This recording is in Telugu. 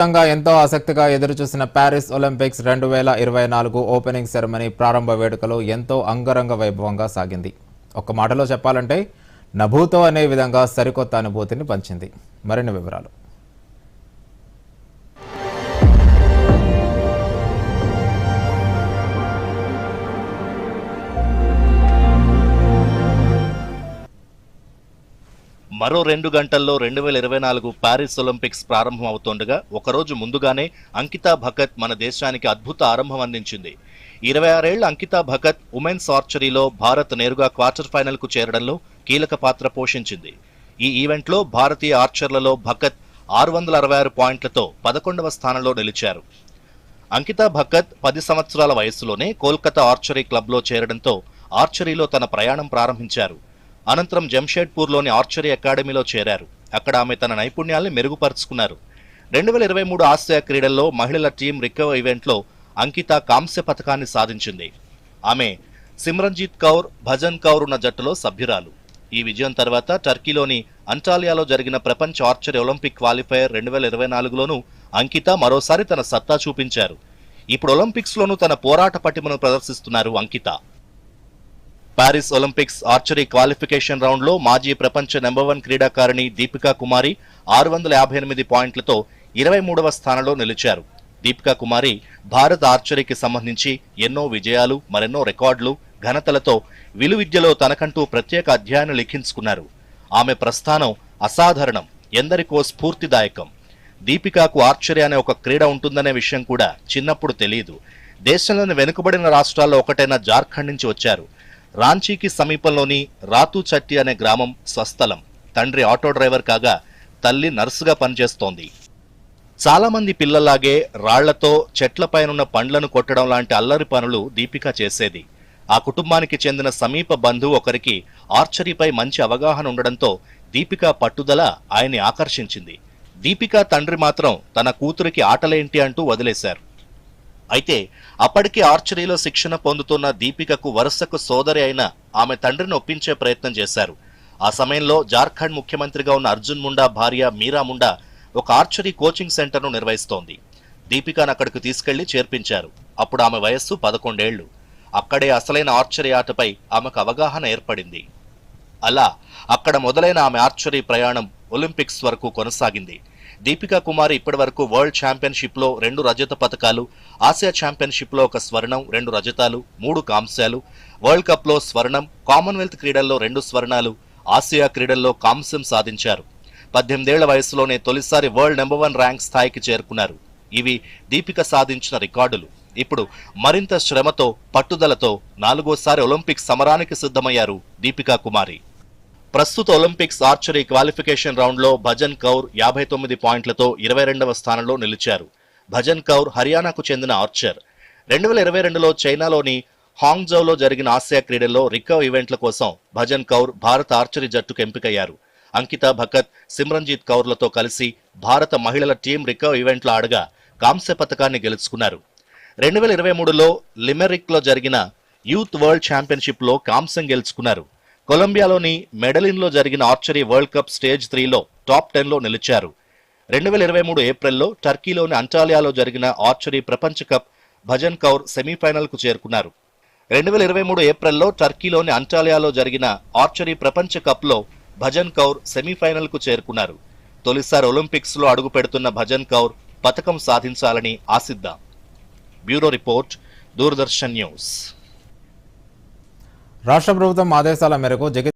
ఎంతో ఆసక్తిగా ఎదురుచూసిన ప్యారిస్ ఒలింపిక్స్ రెండు వేల ఇరవై నాలుగు ఓపెనింగ్ సెరమనీ ప్రారంభ వేడుకలు ఎంతో అంగరంగ వైభవంగా సాగింది. ఒక్క మాటలో చెప్పాలంటే నభూతో అనే విధంగా సరికొత్త అనుభూతిని పంచింది. మరిన్ని వివరాలు. మరో రెండు గంటల్లో రెండు వేల ఇరవై నాలుగు ప్యారిస్ ఒలింపిక్స్ ప్రారంభం అవుతుండగా ఒకరోజు ముందుగానే అంకితా భగత్ మన దేశానికి అద్భుత ఆరంభం అందించింది. ఇరవై ఆరేళ్ళ అంకితా భగత్ ఉమెన్స్ ఆర్చరీలో భారత్ నేరుగా క్వార్టర్ ఫైనల్కు చేరడంలో కీలక పాత్ర పోషించింది. ఈ ఈవెంట్లో భారతీయ ఆర్చర్లలో భగత్ ఆరు వందల అరవై ఆరు పాయింట్లతో పదకొండవ స్థానంలో నిలిచారు. అంకితా భగత్ పది సంవత్సరాల వయస్సులోనే కోల్కతా ఆర్చరీ క్లబ్లో చేరడంతో ఆర్చరీలో తన ప్రయాణం ప్రారంభించారు. అనంతరం జంషేడ్పూర్లోని ఆర్చరీ అకాడమీలో చేరారు. అక్కడ ఆమె తన నైపుణ్యాల్ని మెరుగుపరుచుకున్నారు. రెండు వేల ఇరవై మూడు ఆసియా క్రీడల్లో మహిళల టీం రికవ్ ఈవెంట్లో అంకిత కాంస్య పథకాన్ని సాధించింది. ఆమె సిమ్రంజీత్ కౌర్ భజన్ కౌర్ ఉన్న జట్టులో సభ్యురాలు. ఈ విజయం తర్వాత టర్కీలోని అంటాలియాలో జరిగిన ప్రపంచ ఆర్చరీ ఒలింపిక్ క్వాలిఫైయర్ రెండు వేల ఇరవై నాలుగులోనూ అంకిత మరోసారి తన సత్తా చూపించారు. ఇప్పుడు ఒలింపిక్స్లోనూ తన పోరాట పటిమను ప్రదర్శిస్తున్నారు Ankita. Paris Olympics archery qualification రౌండ్లో మాజీ ప్రపంచ నెంబర్ వన్ క్రీడాకారిణి దీపికా కుమారి ఆరు వందల యాభై ఎనిమిది పాయింట్లతో ఇరవై మూడవ స్థానంలో నిలిచారు. దీపికా కుమారి భారత ఆర్చరీకి సంబంధించి ఎన్నో విజయాలు మరెన్నో రికార్డులు ఘనతలతో విలువిద్యలో తనకంటూ ప్రత్యేక అధ్యాయాన్ని లిఖించుకున్నారు. ఆమె ప్రస్థానం అసాధారణం ఎందరికో స్ఫూర్తిదాయకం. దీపికాకు ఆర్చరీ అనే ఒక క్రీడ ఉంటుందనే విషయం కూడా చిన్నప్పుడు తెలియదు దేశంలోని వెనుకబడిన రాష్ట్రాల్లో ఒకటైన జార్ఖండ్ నుంచి వచ్చారు. రాంచీకి సమీపంలోని రాతుచట్టి అనే గ్రామం స్వస్థలం. తండ్రి ఆటో డ్రైవర్ కాగా తల్లి నర్సుగా పనిచేస్తోంది. చాలామంది పిల్లలాగే రాళ్ళతో చెట్లపైనున్న పండ్లను కొట్టడం లాంటి అల్లరి పనులు దీపిక చేసేది. ఆ కుటుంబానికి చెందిన సమీప బంధువు ఒకరికి ఆర్చరీపై మంచి అవగాహన ఉండడంతో దీపిక పట్టుదల ఆయన్ని ఆకర్షించింది. దీపిక తండ్రి మాత్రం తన కూతురికి ఆటలేంటి అంటూ వదిలేశారు. అయితే అప్పటికే ఆర్చరీలో శిక్షణ పొందుతున్న దీపికకు వరుసకు సోదరి అయిన ఆమె తండ్రిని ఒప్పించే ప్రయత్నం చేశారు. ఆ సమయంలో జార్ఖండ్ ముఖ్యమంత్రిగా ఉన్న అర్జున్ ముండా భార్య మీరా ముండా ఒక ఆర్చరీ కోచింగ్ సెంటర్ను నిర్వహిస్తోంది. దీపికను అక్కడికి తీసుకెళ్ళి చేర్పించారు. అప్పుడు ఆమె వయస్సు పదకొండేళ్ళు అక్కడే అసలైన ఆర్చరీ ఆటపై ఆమెకు అవగాహన ఏర్పడింది. అలా అక్కడ మొదలైన ఆమె ఆర్చరీ ప్రయాణం ఒలింపిక్స్ వరకు కొనసాగింది. దీపికా కుమారి ఇప్పటివరకు వరల్డ్ ఛాంపియన్షిప్లో రెండు రజత పథకాలు ఆసియా ఛాంపియన్షిప్లో ఒక స్వర్ణం రెండు రజతాలు మూడు కాంస్యాలు వరల్డ్ కప్లో స్వర్ణం కామన్వెల్త్ క్రీడల్లో రెండు స్వర్ణాలు ఆసియా క్రీడల్లో కాంస్యం సాధించారు. పద్దెనిమిదేళ్ళ వయసులోనే తొలిసారి వరల్డ్ నెంబర్ వన్ ర్యాంక్ స్థాయికి చేరుకున్నారు. ఇవి దీపిక సాధించిన రికార్డులు. ఇప్పుడు మరింత శ్రమతో పట్టుదలతో నాలుగోసారి ఒలింపిక్ సమరానికి సిద్ధమయ్యారు దీపికా కుమారి. ప్రస్తుత ఒలింపిక్స్ ఆర్చరీ క్వాలిఫికేషన్ రౌండ్లో భజన్ కౌర్ యాభై తొమ్మిది పాయింట్లతో ఇరవై రెండవ స్థానంలో నిలిచారు. భజన్ కౌర్ హర్యానాకు చెందిన ఆర్చర్. రెండు వేల ఇరవై రెండులో చైనాలోని హాంగ్జౌలో జరిగిన ఆసియా క్రీడల్లో రికవ్ ఈవెంట్ల కోసం భజన్ కౌర్ భారత ఆర్చరీ జట్టుకు ఎంపికయ్యారు. అంకిత భకత్ సిమ్రంజీత్ కౌర్లతో కలిసి భారత మహిళల టీం రికవ్ ఈవెంట్లో ఆడగా కాంస్య పథకాన్ని గెలుచుకున్నారు. రెండు వేల ఇరవై మూడులో లిమెరిక్లో జరిగిన యూత్ వరల్డ్ ఛాంపియన్షిప్లో కాంస్యం గెలుచుకున్నారు. కొలంబియాలోని మెడలిన్లో జరిగిన ఆర్చరీ వరల్డ్ కప్ స్టేజ్ త్రీలో టాప్ టెన్లో నిలిచారు. రెండు వేల ఇరవై మూడు ఏప్రిల్లో టర్కీలోని అంటాలియాలో జరిగిన ఆర్చరీ ప్రపంచ కప్ భజన్ కౌర్ సెమీఫైనల్కు చేరుకున్నారు. రెండు వేల ఇరవై మూడు ఏప్రిల్లో టర్కీలోని అంటాలియాలో జరిగిన ఆర్చరీ ప్రపంచ కప్లో భజన్ కౌర్ సెమీఫైనల్కు చేరుకున్నారు. తొలిసారి ఒలింపిక్స్లో అడుగు పెడుతున్న భజన్ కౌర్ పథకం సాధించాలని ఆశిద్దాం. Bureau report Doordarshan news. రాష్ట్ర ప్రభుత్వం ఆదేశాల మేరకు జగిత్యాల